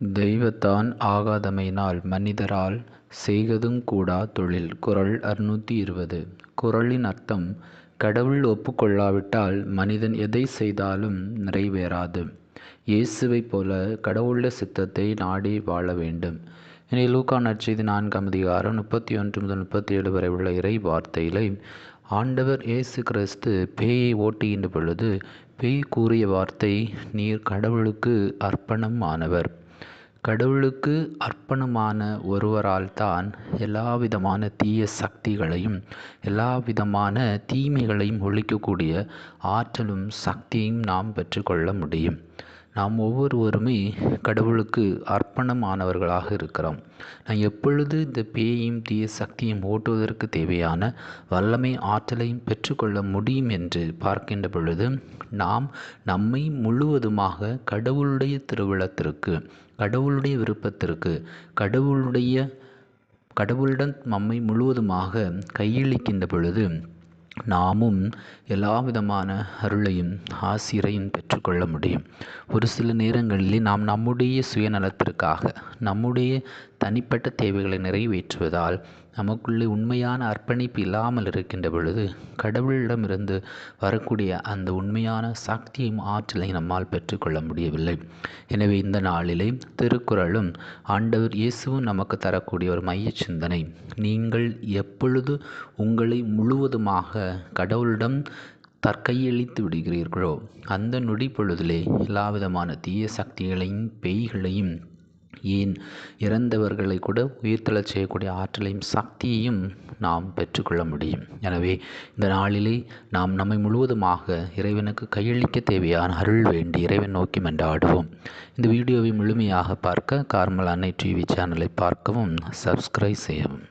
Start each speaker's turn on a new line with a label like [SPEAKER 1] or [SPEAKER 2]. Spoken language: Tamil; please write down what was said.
[SPEAKER 1] தெய்வத்தான் ஆகாதமையினால் மனிதரால் செய்கதுங் கூடா தொழில். குறள் அறுநூற்றி இருபது குறளின் அர்த்தம் கடவுள் ஒப்புக்கொள்ளாவிட்டால் மனிதன் எதை செய்தாலும் நிறைவேறாது. இயேசுவைப் போல கடவுளுடைய சித்தத்தை நாடி வாழ வேண்டும். இனி லூக்கா நற்செய்தி நான்காம் அதிகாரம் முப்பத்தி ஒன்று முதல் முப்பத்தி ஏழு வரை உள்ள இறை வார்த்தையிலே ஆண்டவர் இயேசு கிறிஸ்து பேயை ஓட்டுகின்ற பொழுது பேய் கூறிய வார்த்தை நீர் கடவுளுக்கு அர்ப்பணம் ஆனவர். கடவுளுக்கு அர்ப்பணமான ஒருவரால் தான் எல்லா விதமான தீய சக்திகளையும் எல்லா விதமான தீமைகளையும் ஒழிக்கக்கூடிய ஆற்றலும் சக்தியும் நாம் பெற்றுக்கொள்ள முடியும். நாம் ஒவ்வொருவருமே கடவுளுக்கு அர்ப்பணமானவர்களாக இருக்கிறோம். நான் எப்பொழுது இந்த பேயையும் தீய சக்தியும் ஓட்டுவதற்கு தேவையான வல்லமை ஆற்றலையும் பெற்றுக்கொள்ள முடியும் என்று பார்க்கின்ற பொழுது நாம் நம்மை முழுவதுமாக கடவுளுடைய திருவிழத்திற்கு கடவுளுடைய விருப்பத்திற்கு கடவுளுடைய கடவுளிடம் நம்மை முழுவதுமாக கையளிக்கின்ற பொழுது நாமும் எல்லா விதமான அருளையும் ஆசிரையும் பெற்றுக்கொள்ள முடியும். ஒரு சில நேரங்களிலே நாம் நம்முடைய சுயநலத்திற்காக நம்முடைய தனிப்பட்ட தேவைகளை நிறைவேற்றுவதால் நமக்குள்ளே உண்மையான அர்ப்பணிப்பு இல்லாமல் இருக்கின்ற பொழுது கடவுளிடமிருந்து வரக்கூடிய அந்த உண்மையான சக்தியும் ஆற்றலை நம்மால் பெற்றுக்கொள்ள முடியவில்லை. எனவே இந்த நாளிலே திருக்குறளும் ஆண்டவர் இயேசுவும் நமக்கு தரக்கூடிய ஒரு மைய சிந்தனை நீங்கள் எப்பொழுது உங்களை முழுவதுமாக கடவுளிடம் தற்கையளித்து விடுகிறீர்களோ அந்த நொடி பொழுதிலே எல்லாவிதமான தீய சக்திகளையும் பேய்களையும் ஏன் இறந்தவர்களை கூட உயிர்த்தெழச் செய்யக்கூடிய ஆற்றலையும் சக்தியையும் நாம் பெற்றுக்கொள்ள முடியும். எனவே இந்த நாளிலே நாம் நம்மை முழுவதுமாக இறைவனுக்கு கையளிக்க தேவையான அருள் வேண்டி இறைவன் நோக்கி மென்றாடுவோம். இந்த வீடியோவை முழுமையாக பார்க்க கார்மல் அன்னை டிவி சேனலை பார்க்கவும் சப்ஸ்கிரைப் செய்யவும்.